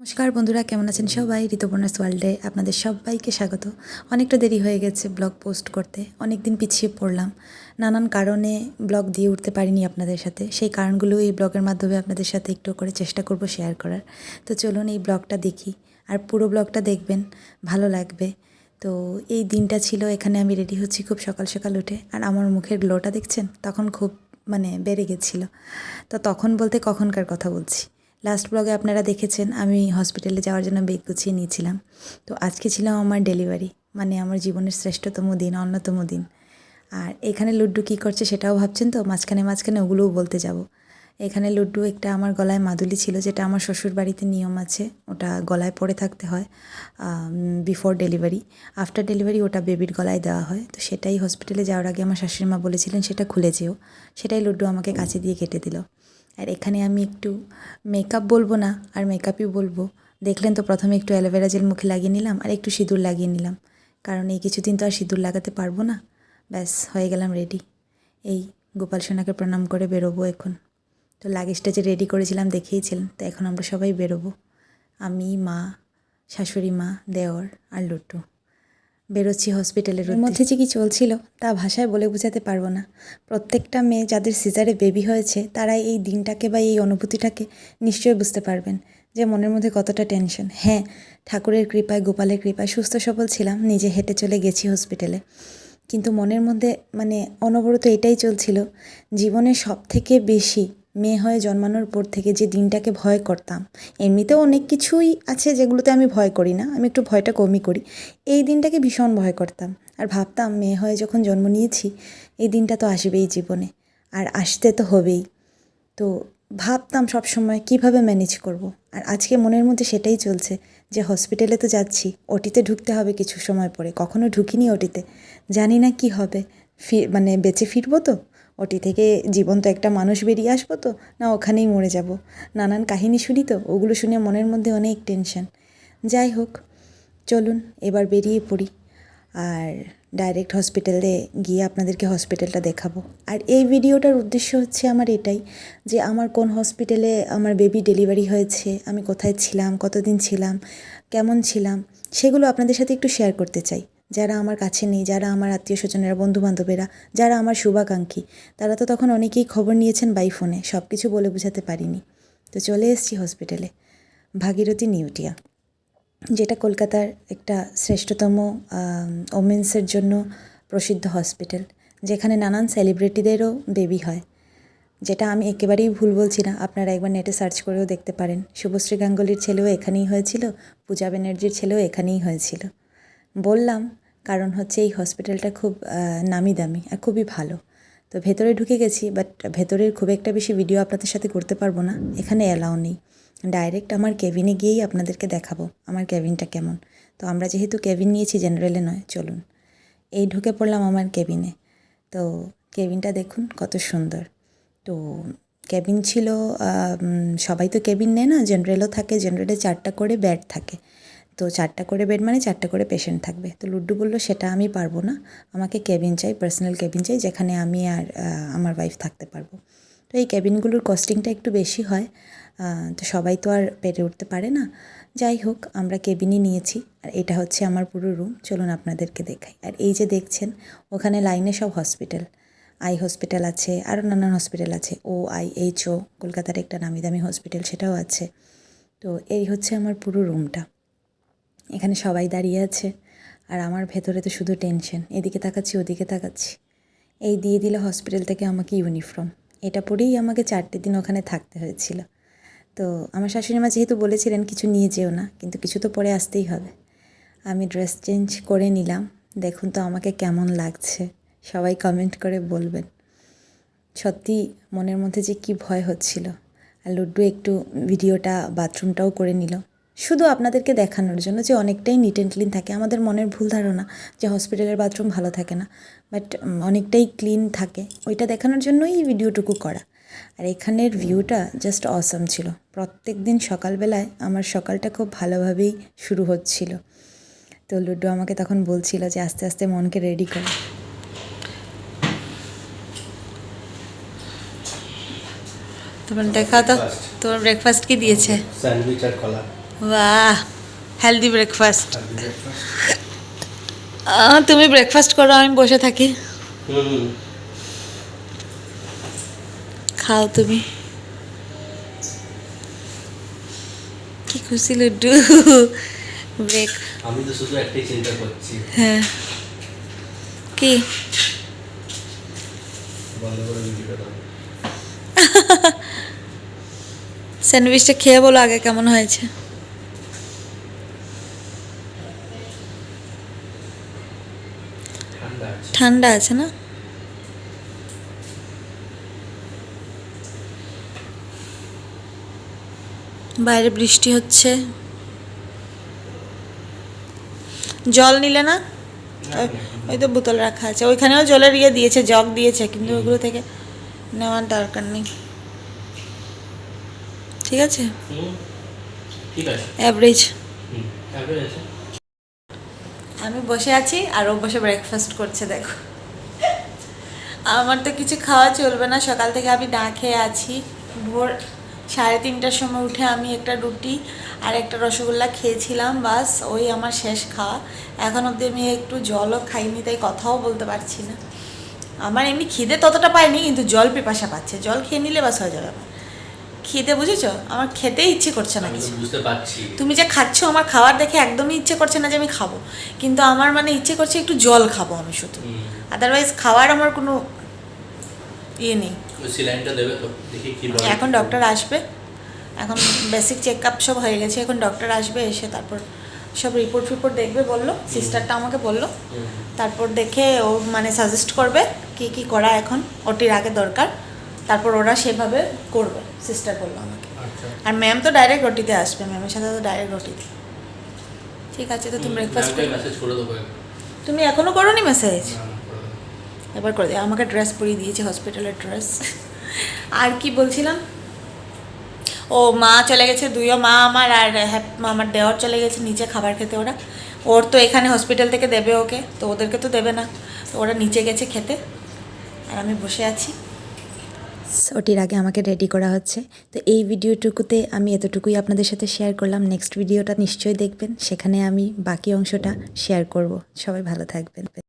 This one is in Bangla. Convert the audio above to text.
নমস্কার বন্ধুরা, কেমন আছেন সবাই? ঋতুপর্ণাস ওয়ার্ল্ডে আপনাদের সবাইকে স্বাগত। অনেকটা দেরি হয়ে গেছে ব্লগ পোস্ট করতে অনেক দিন পিছিয়ে পড়লাম। নানান কারণে ব্লগ দিয়ে উঠতে পারিনি আপনাদের সাথে। সেই কারণগুলো এই ব্লগের মাধ্যমে আপনাদের সাথে একটু করে চেষ্টা করব শেয়ার করার। তো চলুন এই ব্লগটা দেখি। আর পুরো ব্লগটা দেখবেন, ভালো লাগবে। তো এই দিনটা ছিল, এখানে আমি রেডি হচ্ছি খুব সকাল সকাল উঠে। আর আমার মুখের গ্লোটা দেখছেন? তখন খুব মানে বেড়ে গেছিল। তো তখন বলতে কখনকার কথা বলছি। লাস্ট ব্লগে আপনারা দেখেছেন, আমি হসপিটালে যাওয়ার জন্য বেগ গুছিয়ে নিয়েছিলাম। তো আজকে ছিল আমার ডেলিভারি মানে আমার জীবনের শ্রেষ্ঠতম দিন, অন্যতম দিন। আর এখানে লুড্ডু কী করছে সেটাও ভাবছেন তো? মাঝখানে মাঝখানে ওগুলোও বলতে যাব। এখানে লুড্ডু একটা আমার গলায় মাদুলি ছিল, যেটা আমার শ্বশুর বাড়িতে নিয়ম আছে, ওটা গলায় পরে থাকতে হয় বিফোর ডেলিভারি আফটার ডেলিভারি ওটা বেবির গলায় দেওয়া হয়, তো সেটাই হসপিটালে যাওয়ার আগে আমার শাশুড়ি মা বলেছিলেন, সেটা খুলে যেও। সেটাই লুড্ডু আমাকে কাছে দিয়ে কেটে দিল। আর এখানে আমি একটু মেকআপ বলব না, আর মেকআপই বলব। দেখলেন তো প্রথমে একটু অ্যালোভেরা জেল মুখে লাগিয়ে নিলাম, আর একটু সিঁদুর লাগিয়ে নিলাম। কারণ এই কিছুদিন তো আর সিঁদুর লাগাতে পারব না। ব্যাস, হয়ে গেলাম রেডি এই গোপাল সোনাকে প্রণাম করে বেরোবো এখন। তো লাগেজটা যে রেডি করেছিলাম দেখিয়েছিলেন, তো এখন আমরা সবাই বেরোবো। আমি, মা, শাশুড়ি মা, দেওর আর লুট্টু বেরোচ্ছি হসপিটালের মধ্যে যে কি চলছিল তা ভাষায় বলে বোঝাতে পারব না। প্রত্যেকটা মেয়ে যাদের সিজারে বেবি হয়েছে তারা এই দিনটাকে বা এই অনুভূতিটাকে নিশ্চয়ই বুঝতে পারবেন যে মনের মধ্যে কতটা টেনশন হ্যাঁ ঠাকুরের কৃপায় গোপালের কৃপায় সুস্থ সবল ছিলাম নিজে হেঁটে চলে গেছি হসপিটালে কিন্তু মনের মধ্যে মানে অনবরত এটাই চলছিল জীবনে সব থেকে বেশি মেয়ে হয়ে জন্মানোর পর থেকে যে দিনটাকে ভয় করতাম, এমনিতেও অনেক কিছুই আছে যেগুলোতে আমি ভয় করি না, আমি একটু ভয়টা কমই করি এই দিনটাকে ভীষণ ভয় করতাম আর ভাবতাম মেয়ে হয়ে যখন জন্ম নিয়েছি, এই দিনটা তো আসবেই জীবনে, আর আসতে তো হবেই তো ভাবতাম সব সময় কীভাবে ম্যানেজ করব। আর আজকে মনের মধ্যে সেটাই চলছে যে হসপিটালে তো যাচ্ছি ওটিতে ঢুকতে হবে কিছু সময় পরে, কখনো ঢুকিনি ওটিতে জানি না কি হবে, ফি মানে বেঁচে ফিরবো তো ওটি থেকে জীবন্ত একটা মানুষ বেরিয়ে আসব তো, না ওখানেই মরে যাব। নানান কাহিনী শুনি তো, ওগুলো শুনে মনের মধ্যে অনেক টেনশন যাই হোক, চলুন এবার বেরিয়ে পড়ি। আর ডাইরেক্ট হসপিটালে গিয়ে আপনাদেরকে হসপিটালটা দেখাবো। আর এই ভিডিওটার উদ্দেশ্য হচ্ছে আমার এটাই, যে আমার কোন হসপিটালে আমার বেবি ডেলিভারি হয়েছে, আমি কোথায় ছিলাম, কতদিন ছিলাম, কেমন ছিলাম, সেগুলো আপনাদের সাথে একটু শেয়ার করতে চাই। যারা আমার কাছে নেই, যারা আমার আত্মীয় স্বজনেরা বন্ধুবান্ধবেরা, যারা আমার শুভাকাঙ্ক্ষী, তারা তো তখন অনেকেই খবর নিয়েছেন বাই ফোনে সব কিছু বলে বোঝাতে পারিনি। তো চলে এসেছি হসপিটালে ভাগীরথী নিউটিয়া, যেটা কলকাতার একটা শ্রেষ্ঠতম ওমেন্সের জন্য প্রসিদ্ধ হসপিটাল যেখানে নানান সেলিব্রিটিদেরও বেবি হয়, যেটা আমি একেবারেই ভুল বলছি না, আপনারা একবার নেটে সার্চ করেও দেখতে পারেন। শুভশ্রী গাঙ্গুলির ছেলেও এখানেই হয়েছিল, পূজা ব্যানার্জির ছেলেও এখানেই হয়েছিল। বললাম কারণ হচ্ছে এই হসপিটালটা খুব নামি দামি আর খুবই ভালো। তো ভেতরে ঢুকে গেছি বাট ভেতরের খুব একটা বেশি ভিডিও আপনাদের সাথে করতে পারব না। এখানে অ্যালাউ নেই। ডাইরেক্ট আমার কেবিনে গিয়েই আপনাদেরকে দেখাবো, আমার কেবিনটা কেমন। তো আমরা যেহেতু কেবিন নিয়েছি জেনারেলে নয়, চলুন। এই ঢুকে পড়লাম আমার কেবিনে তো কেবিনটা দেখুন, কত সুন্দর। তো কেবিন ছিল সবাই তো কেবিন নেয় না জেনারেলও থাকে জেনারেলে চারটা করে বেড থাকে। তো চারটা করে বেড মানে চারটা করে পেশেন্ট থাকবে। তো লুড্ডু বলল, সেটা আমি পারব না। আমাকে কেবিন চাই পার্সোনাল কেবিন চাই, যেখানে আমি আর আমার ওয়াইফ থাকতে পারব। তো এই কেবিনগুলোর কস্টিংটা একটু বেশি হয়। তো সবাই তো আর পেরে উঠতে পারে না। যাই হোক, আমরা কেবিনই নিয়েছি। আর এটা হচ্ছে আমার পুরো রুম চলুন আপনাদেরকে দেখাই। আর এই যে দেখছেন, ওখানে লাইনে সব হসপিটাল আই হসপিটাল আছে আরও নানান হসপিটাল আছে। ও আই এইচ ও কলকাতার একটা নামি দামি হসপিটাল সেটাও আছে। তো এই হচ্ছে আমার পুরো রুমটা এখানে সবাই দাঁড়িয়ে আছে। আর আমার ভেতরে তো শুধু টেনশন এদিকে তাকাচ্ছি, ওদিকে তাকাচ্ছি। এই দিয়ে দিল হসপিটাল থেকে আমাকে ইউনিফর্ম এটা পরেই আমাকে চারটে দিন ওখানে থাকতে হয়েছিল। তো আমার শাশুড়ি মা যেহেতু বলেছিলেন কিছু নিয়ে যেও না, কিন্তু কিছু তো পরে আসতেই হবে। আমি ড্রেস চেঞ্জ করে নিলাম। দেখুন তো আমাকে কেমন লাগছে। সবাই কমেন্ট করে বলবেন। সত্যি মনের মধ্যে যে কি ভয় হচ্ছিল। আর লুড্ডু একটু ভিডিওটা বাথরুমটাও করে নিল। শুধু আপনাদেরকে দেখানোর জন্য যে অনেকটাই নিট অ্যান্ড ক্লিন থাকে। আমাদের মনের ভুল ধারণা যে হসপিটালের বাথরুম ভালো থাকে না বাট অনেকটাই ক্লিন থাকে। ওইটা দেখানোর জন্যই এই ভিডিওটুকু করা। আর এখানের ভিউটা জাস্ট অসম ছিল। প্রত্যেক দিন সকালবেলায় আমার সকালটা খুব ভালোভাবেই শুরু হচ্ছিল। তো লুড্ডু আমাকে তখন বলছিল যে আস্তে আস্তে মনকে রেডি করো। তোমার দেখা তো তোমার ব্রেকফাস্ট কি দিয়েছে? স্যান্ডউইচ আর কলা। বাহ হেলদি ব্রেকফাস্ট তুমি ব্রেকফাস্ট করো আমি বসে থাকি খাও তুমি কি খুশি লুড্ডু ব্রেক আমি তো শুধু একটাই চিন্তা করছি হ্যাঁ কি স্যান্ডউইচটা খেয়ে বলো আগে কেমন হয়েছে ঠান্ডা আছে না? বাইরে বৃষ্টি হচ্ছে। জল নিলে না? ওই- তো বোতল রাখা আছে। ওইখানেও জলের ইয়ে দিয়েছে জগ দিয়েছে কিন্তু ওগুলো থেকে নেওয়ার দরকার নেই। ঠিক আছে? অ্যাভারেজ আমি বসে আছি আর ও বসে ব্রেকফাস্ট করছে, দেখো। আমার তো কিছু খাওয়া চলবে না, সকাল থেকে আমি না খেয়ে আছি। ভোর সাড়ে তিনটার সময় উঠে আমি একটা রুটি আর একটা রসগোল্লা খেয়েছিলাম, বাস ওই আমার শেষ খাওয়া। এখন অবধি আমি একটু জলও খাইনি, তাই কথাও বলতে পারছি না। আমার এমনি খিদে ততটা পাইনি, কিন্তু জল পিপাসা পাচ্ছে। জল খেয়ে নিলে বাস হয়ে যাবে আমার। খিদে বুঝেছ? আমার খেতেই ইচ্ছে করছে না কিছু। বুঝতে পারছি। তুমি যে খাচ্ছ আমার খাবার দেখে একদমই ইচ্ছে করছে না যে আমি খাব। কিন্তু আমার মানে ইচ্ছে করছে একটু জল খাব আমি শুধু। আদারওয়াইজ খাওয়ার আমার কোনো ইয়ে নেই। সিলাইনটা দেবে তো দেখি কি এখন ডক্টর আসবে। এখন বেসিক চেক আপ সব হয়ে গেছে। এখন ডক্টর আসবে এসে তারপর সব রিপোর্ট ফিপোর্ট দেখবে বলল সিস্টারটা আমাকে বলল। তারপর দেখে ও মানে সাজেস্ট করবে কি কি করা এখন। ওটির আগে দরকার। তারপর ওরা সেভাবে করবে সিস্টার বলল আমাকে। আচ্ছা। আর ম্যাম তো ডাইরেক্ট রুটিতে আসবে ম্যামের সাথে তো ডাইরেক্ট রুটিতে ঠিক আছে তো তুমি ব্রেকফাস্ট। তুমি এখনও করোনি মেসেজ। এবার করে দিও আমাকে ড্রেস পরিয়ে দিয়েছে হসপিটালের ড্রেস আর কি বলছিলাম? ও মা চলে গেছে দুইও মা আমার আর হ্যাপ- আমার দেওয়ার চলে গেছে নিচে খাবার খেতে ওরা। ওর তো এখানে হসপিটাল থেকে দেবে ওকে তো ওদেরকে তো দেবে না। তো ওরা নিচে গেছে খেতে। আর আমি বসে আছি। ওটির আগে আমাকে রেডি করা হচ্ছে। তো এই ভিডিওটুকুতে আমি এতটুকুই আপনাদের সাথে শেয়ার করলাম। নেক্সট ভিডিওটা নিশ্চয়ই দেখবেন। সেখানে আমি বাকি অংশটা শেয়ার করব। সবাই ভালো থাকবেন।